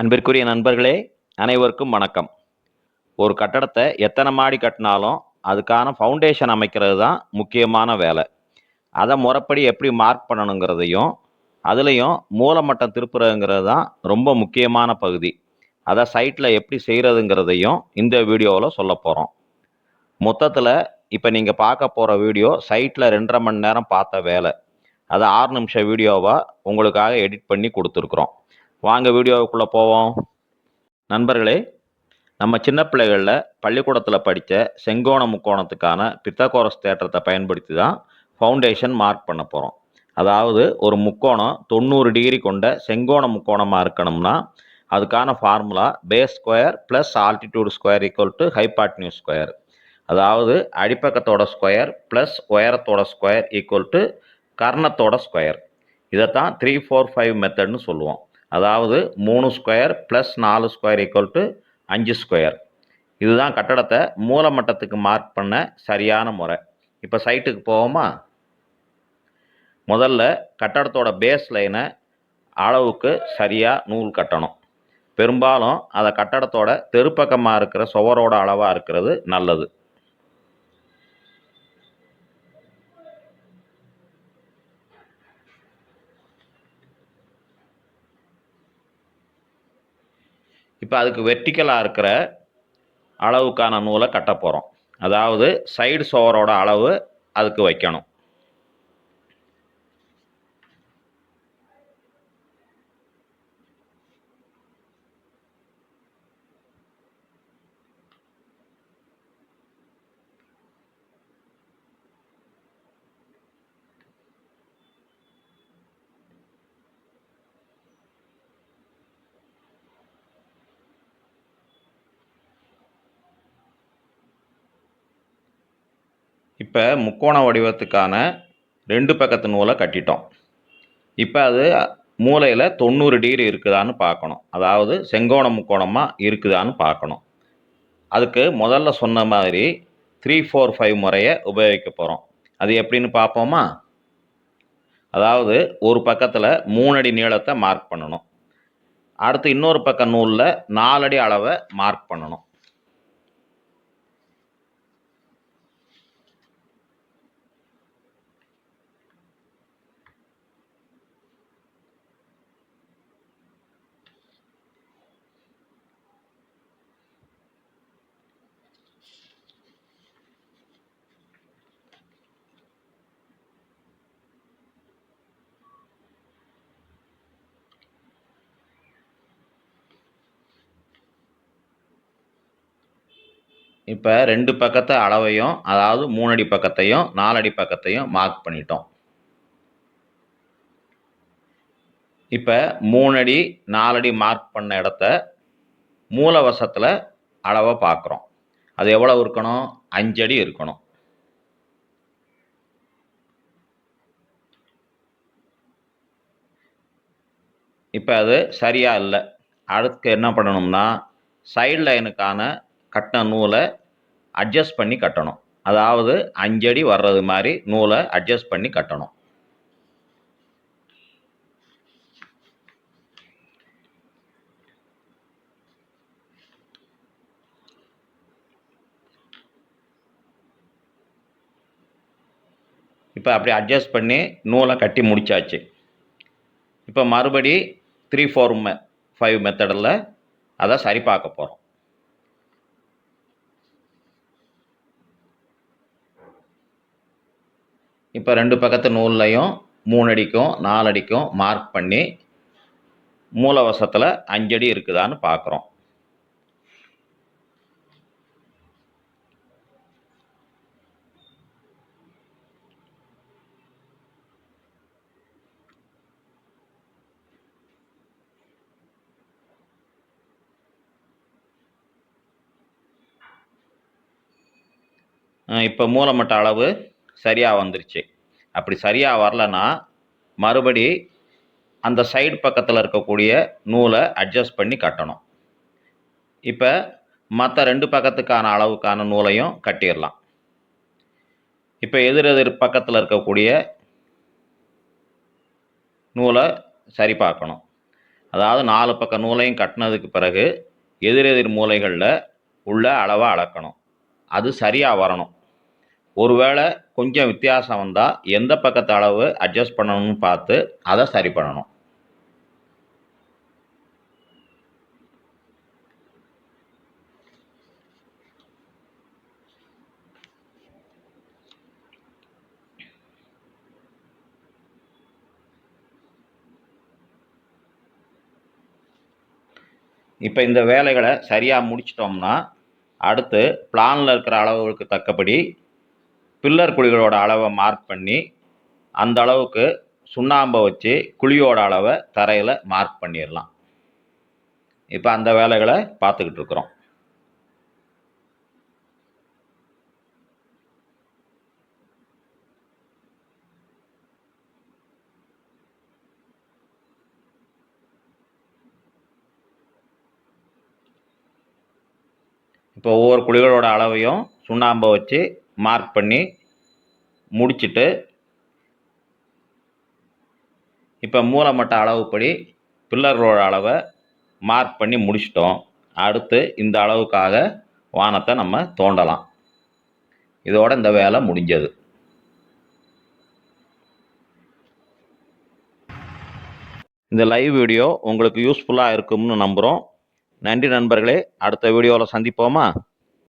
அன்பிற்குரிய நண்பர்களே அனைவருக்கும் வணக்கம். ஒரு கட்டடத்தை எத்தனை மாடி கட்டினாலும் அதுக்கான ஃபவுண்டேஷன் அமைக்கிறது தான் முக்கியமான வேலை. அதை முறைப்படி எப்படி மார்க் பண்ணணுங்கிறதையும் அதுலேயும் மூலமட்டம் திருப்புறதுங்கிறது தான் ரொம்ப முக்கியமான பகுதி. அதை சைட்டில் எப்படி செய்கிறதுங்கிறதையும் இந்த வீடியோவில் சொல்ல போகிறோம் மொத்தத்தில் இப்போ நீங்கள் பார்க்க போகிற வீடியோ சைட்டில் ரெண்டரை மணி நேரம் பார்த்த வேலை. அதை ஆறு நிமிஷம் வீடியோவாக உங்களுக்காக எடிட் பண்ணி கொடுத்துருக்குறோம். வாங்க வீடியோவுக்குள்ளே போவோம். நண்பர்களே நம்ம சின்ன பிள்ளைகளில் பள்ளிக்கூடத்தில் படித்த செங்கோண முக்கோணத்துக்கான பித்தகோரஸ் தேற்றத்தை பயன்படுத்தி தான் ஃபவுண்டேஷன் மார்க் பண்ண போகிறோம் அதாவது ஒரு முக்கோணம் தொண்ணூறு டிகிரி கொண்ட செங்கோண முக்கோணமாக இருக்கணும்னா அதுக்கான formula base square plus altitude square equal to new square அதாவது அடிப்பக்கத்தோட ஸ்கொயர் ப்ளஸ் உயரத்தோட ஸ்கொயர் ஈக்குவல் டு கர்ணத்தோட ஸ்கொயர் இதைத்தான் த்ரீ ஃபோர் ஃபைவ் மெத்தட்னு சொல்லுவோம். அதாவது மூணு ஸ்கொயர் ப்ளஸ் நாலு ஸ்கொயர் ஈக்குவல் டு அஞ்சு ஸ்கொயர். இதுதான் கட்டடத்தை மூலமட்டத்துக்கு மார்க் பண்ண சரியான முறை. இப்போ சைட்டுக்கு போவோமா? முதல்ல கட்டடத்தோட பேஸ் லைனை அளவுக்கு சரியாக நூல் கட்டணும். பெரும்பாலும் அதை கட்டடத்தோட தெருப்பக்கமாக இருக்கிற சுவரோட அளவாக இருக்கிறது நல்லது. இப்போ அதுக்கு வெர்டிக்கலாக இருக்கிற அளவுக்கான நூலை கட்ட போகிறோம் அதாவது சைடு சுவரோட அளவு அதுக்கு வைக்கணும். இப்போ முக்கோண வடிவத்துக்கான ரெண்டு பக்கத்து நூலை கட்டிட்டோம். இப்போ அது மூலையில் தொண்ணூறு டிகிரி இருக்குதான்னு பார்க்கணும். அதாவது செங்கோண முக்கோணமாக இருக்குதான்னு பார்க்கணும். அதுக்கு முதல்ல சொன்ன மாதிரி த்ரீ ஃபோர் ஃபைவ் முறையை உபயோகிக்க போகிறோம் அது எப்படின்னு பார்ப்போமா? அதாவது ஒரு பக்கத்தில் மூணடி நீளத்தை மார்க் பண்ணணும். அடுத்து இன்னொரு பக்கம் நூலில் நாலடி அளவை மார்க் பண்ணணும். இப்போ ரெண்டு பக்கத்தை அளவையும் அதாவது மூணடி பக்கத்தையும் நாலடி பக்கத்தையும் மார்க் பண்ணிட்டோம். இப்போ மூணடி நாலடி மார்க் பண்ண இடத்த மூலவசத்தில் அளவை பார்க்குறோம். அது எவ்வளோ இருக்கணும்? அஞ்சடி இருக்கணும். இப்போ அது சரியாக இல்லை. அடுத்து என்ன பண்ணணும்னா சைடு லைனுக்கான கட்டின நூலை அட்ஜஸ்ட் பண்ணி கட்டணும். அதாவது அஞ்சடி வர்றது மாதிரி நூலை அட்ஜஸ்ட் பண்ணி கட்டணும். இப்போ அப்படி அட்ஜஸ்ட் பண்ணி நூலை கட்டி முடிச்சாச்சு. இப்போ மறுபடி த்ரீ ஃபோர் மெ ஃபைவ் மெத்தடில் அதை சரி பார்க்க போகிறோம் இப்போ ரெண்டு பக்கத்து நூல்லையும் மூணு அடிக்கும் நாலு அடிக்கும் மார்க் பண்ணி மூலவசத்தில் அஞ்சடி இருக்குதான்னு பார்க்குறோம் இப்போ மூலமட்ட அளவு சரியாக வந்துருச்சு. அப்படி சரியாக வரலன்னா மறுபடி அந்த சைடு பக்கத்தில் இருக்கக்கூடிய நூலை அட்ஜஸ்ட் பண்ணி கட்டணும். இப்போ மற்ற ரெண்டு பக்கத்துக்கான அளவுக்கான நூலையும் கட்டிடலாம். இப்போ எதிர் எதிர் பக்கத்தில் இருக்கக்கூடிய நூலை சரி பார்க்கணும். அதாவது நாலு பக்க நூலையும் கட்டினதுக்கு பிறகு எதிரெதிர் மூலைகளில் உள்ள அளவை அளக்கணும். அது சரியாக வரணும். ஒருவேளை கொஞ்சம் வித்தியாசம் வந்தால் எந்த பக்கத்து அளவு அட்ஜஸ்ட் பண்ணணும்னு பார்த்து அதை சரி பண்ணணும். இப்போ இந்த வேலைகளை சரியாக முடிச்சிட்டோம்னா அடுத்து பிளானில் இருக்கிற அளவுகளுக்கு தக்கபடி பில்லர் குழிகளோட அளவை மார்க் பண்ணி அந்த அளவுக்கு சுண்ணாம்பை வச்சு குழியோட அளவை தரையில் மார்க் பண்ணிடலாம். இப்போ அந்த வேலைகளை பார்த்துக்கிட்டு இருக்கிறோம். இப்போ ஒவ்வொரு குழிகளோட அளவையும் சுண்ணாம்பை வச்சு மார்க் பண்ணி முடிச்சுட்டு இப்போ மூலமட்ட அளவுப்படி பில்லர்களோட அளவை மார்க் பண்ணி முடிச்சிட்டோம். அடுத்து இந்த அளவுக்காக வானத்தை நம்ம தோண்டலாம். இதோட இந்த வேலை முடிஞ்சது. இந்த லைவ் வீடியோ உங்களுக்கு யூஸ்ஃபுல்லாக இருக்கும்னு நம்புகிறோம் நன்றி நண்பர்களே. அடுத்த வீடியோவில் சந்திப்போமா?